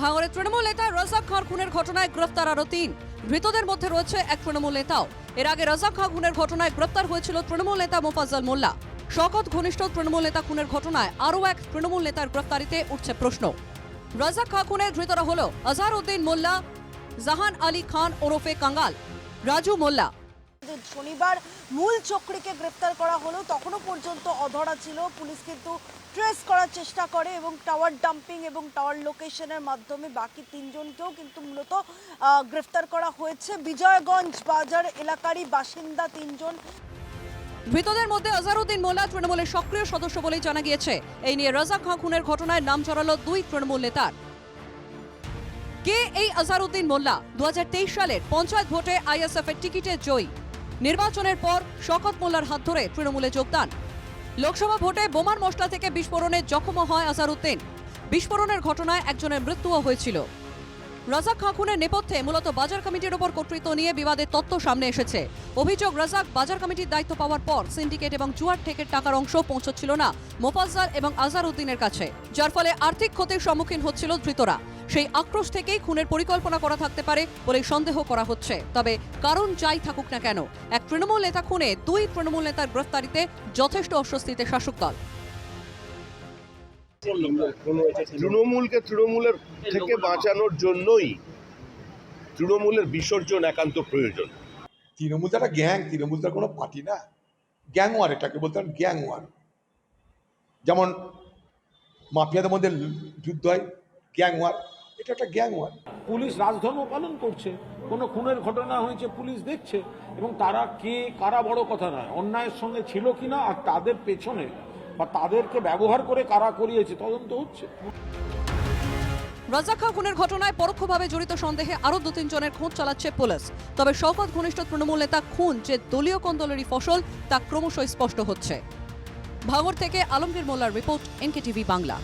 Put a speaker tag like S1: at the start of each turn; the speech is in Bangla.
S1: ভাঙড়ের তৃণমূল নেতা রাজাক খান খুনের ঘটনায় গ্রেফতার আরও তিন। ধৃতদের মধ্যে রয়েছে এক তৃণমূল নেতাও। এর আগে রাজাক খান খুনের ঘটনায় গ্রেফতার হয়েছিল তৃণমূল নেতা মোফাজ্জল মোল্লা। শকত ঘনিষ্ঠ তৃণমূল নেতা খুনের ঘটনায় আরও এক তৃণমূল নেতার গ্রেফতারিতে উঠছে প্রশ্ন। রাজাক খান খুনের ধৃতরা হল আজহার উদ্দিন মোল্লা, জাহান আলী খান ওরফে কাঙ্গাল, রাজু মোল্লা
S2: শনিবার মূল চক্রীকে গ্রেপ্তার করা হলো। তখনও পর্যন্ত অধরা ছিল। পুলিশ কিন্তু ট্রেস করার চেষ্টা করে এবং টাওয়ার ডাম্পিং এবং টাওয়ার লোকেশনের মাধ্যমে বাকি তিনজনকেও কিন্তু মূলত গ্রেফতার করা হয়েছে। বিজয়গঞ্জ বাজার এলাকারই বাসিন্দা তিনজন।
S1: ধৃতদের মধ্যে আজহারউদ্দিন মোল্লা, তৃণমূলের সক্রিয় সদস্য বলেই জানা গিয়েছে। এই নিয়ে রাজাক খান খুনের ঘটনায় নাম চড়ালো দুই তৃণমূল নেতার। কে এই আজহারউদ্দিন মোল্লা? দু হাজার তেইশ সালের পঞ্চায়েত ভোটে আইএসএফ এর টিকিটে জয়ী। নির্বাচনের পর শকত মোল্লার হাত ধরে তৃণমূলে যোগদান। লোকসভা ভোটে বোমার মশলা থেকে বিস্ফোরণে জখম হয় আজহারউদ্দিন বিস্ফোরণের ঘটনায় একজনের মৃত্যুও হয়েছিল। রাজাক খাঁ খুনের নেপথ্যে মূলত বাজার কমিটির ওপর কর্তৃত্ব নিয়ে বিবাদের তত্ত্ব সামনে এসেছে। অভিযোগ, রাজাক বাজার কমিটির দায়িত্ব পাওয়ার পর সিন্ডিকেট এবং জুয়ার ঠেকের টাকার অংশ পৌঁছচ্ছিল না মোফাজ্জার এবং আজহার উদ্দিনের কাছে, যার ফলে আর্থিক ক্ষতির সম্মুখীন হচ্ছিল ধৃতরা। সেই আক্রোশ থেকেই খুনের পরিকল্পনা করা থাকতে পারে বলে সন্দেহ করা হচ্ছে। তবে কারণ যাই থাকুক না কেন এক তৃণমূল নেতা খুনে দুই তৃণমূল নেতার গ্রেফতারিতে যথেষ্ট অস্বস্তিতে শাসক দল।
S3: তৃণমূলকে তৃণমূলের থেকে বাঁচানোর জন্যই তৃণমূলের বিসর্জন একান্ত প্রয়োজন।
S4: তৃণমূল তো একটা গ্যাং তৃণমূল তো আর কোনো পার্টি না। গ্যাং ওয়ার এটাকে বলতে পারেন গ্যাং ওয়ার যেমন মাফিয়াদের মধ্যে যুদ্ধ হয় গ্যাং ওয়ার এটা একটা গ্যাং ওয়ার।
S5: পুলিশ রাজধর্ম পালন করছে কোনো খুনের ঘটনা হয়েছে পুলিশ দেখছে এবং তারা কে কারা বড় কথা নয় অন্যায়ের সঙ্গে ছিল কিনা আর তাদের পেছনে বা তাদেরকে ব্যবহার করে কারা করিয়েছে তদন্ত হচ্ছে।
S1: রাজাক খাঁ খুনের ঘটনায় পরোক্ষভাবে জড়িত সন্দেহে আরও দু তিনজনের খোঁজ চালাচ্ছে পুলিশ। তবে শওকত ঘনিষ্ঠ তৃণমূল নেতা খুন যে দলীয় কন্দলেরই ফসল তা ক্রমশ স্পষ্ট হচ্ছে। ভাঙর থেকে আলমগীর মোল্লার রিপোর্ট এনকে টিভি বাংলা।